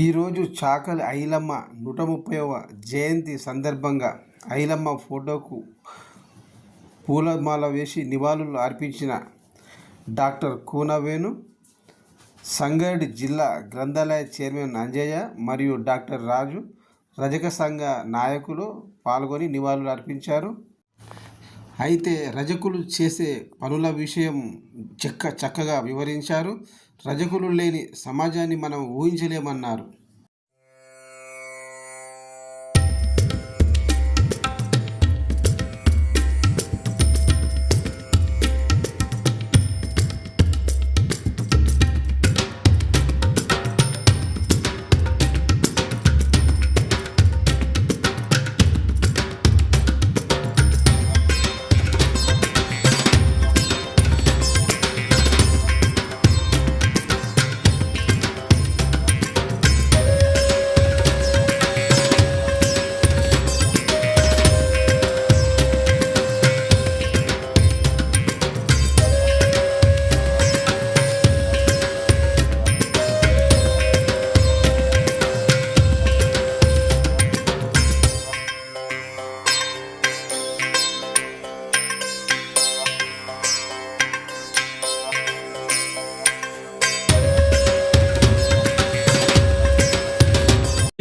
ఈరోజు చాకలి ఐలమ్మ నూట ముప్పైవ జయంతి సందర్భంగా ఐలమ్మ ఫోటోకు పూలమాల వేసి నివాళులు అర్పించిన డాక్టర్ కూనవేణు సంగారెడ్డి జిల్లా గ్రంథాలయ చైర్మన్ అంజయ్య మరియు డాక్టర్ రాజు రజక సంఘ నాయకులు పాల్గొని నివాళులు అర్పించారు. అయితే రజకులు చేసే పనుల విషయం చెక్క చక్కగా వివరించారు. రజకులు లేని సమాజాన్ని మనం ఊహించలేమన్నారు.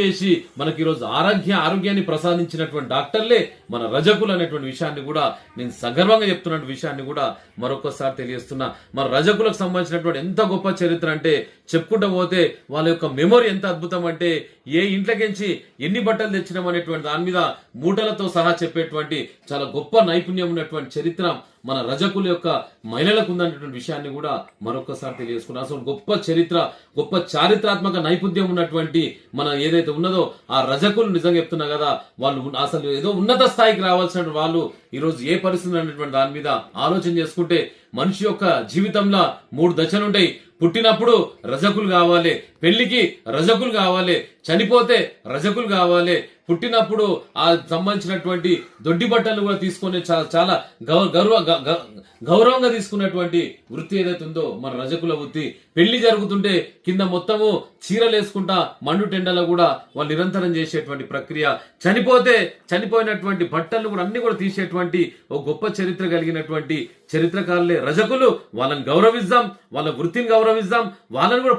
చేసి మనకి ఈరోజు ఆరోగ్య ఆరోగ్యాన్ని ప్రసాదించినటువంటి డాక్టర్లే మన రజకులు అనేటువంటి విషయాన్ని కూడా నేను సగర్వంగా చెప్తున్న విషయాన్ని కూడా మరొకసారి తెలియజేస్తున్నా. మన రజకులకు సంబంధించినటువంటి ఎంత గొప్ప చరిత్ర అంటే చెప్పుకుంటూ పోతే వాళ్ళ యొక్క మెమొరీ ఎంత అద్భుతం అంటే ఏ ఇంట్లోకించి ఎన్ని బట్టలు తెచ్చినాం అనేటువంటి దాని మీద మూటలతో సహా చెప్పేటువంటి చాలా గొప్ప నైపుణ్యం ఉన్నటువంటి చరిత్ర మన రజకుల యొక్క మహిళలకు ఉందనేటువంటి విషయాన్ని కూడా మరొకసారి తెలియజేసుకున్నాం అసలు గొప్ప చరిత్ర గొప్ప చారిత్రాత్మక నైపుణ్యం ఉన్నటువంటి మన ఏదైతే ఉన్నదో ఆ రజకులు నిజంగా చెప్తున్నా కదా వాళ్ళు అసలు ఏదో ఉన్నత స్థాయికి రావాల్సిన వాళ్ళు ఈరోజు ఏ పరిస్థితి అనేటువంటి దాని మీద ఆలోచన చేసుకుంటే మనిషి యొక్క జీవితంలో మూడు దశలు ఉంటాయి. పుట్టినప్పుడు రజకులు కావాలి పెళ్ళికి రజకులు కావాలి చనిపోతే రజకులు కావాలి పుట్టినప్పుడు ఆ సంబంధించినటువంటి దొడ్డి బట్టలు కూడా తీసుకొని చాలా చాలా గౌ- గౌరవ గ- గౌరవంగా తీసుకున్నటువంటి వృత్తి ఏదైతే ఉందో మన రజకుల వృత్తి. పెళ్ళి జరుగుతుంటే కింద మొత్తము చీరలు వేసుకుంటా మండు టెండలో కూడా వాళ్ళు నిరంతరం చేసేటువంటి ప్రక్రియ. చనిపోతే చనిపోయినటువంటి బట్టలు కూడా అన్ని కూడా తీసేటువంటి ఒక గొప్ప చరిత్ర కలిగినటువంటి చరిత్రకారులే రజకులు. వాళ్ళని గౌరవిద్దాం వాళ్ళ వృత్తిని గౌరవిద్దాం వాళ్ళని కూడా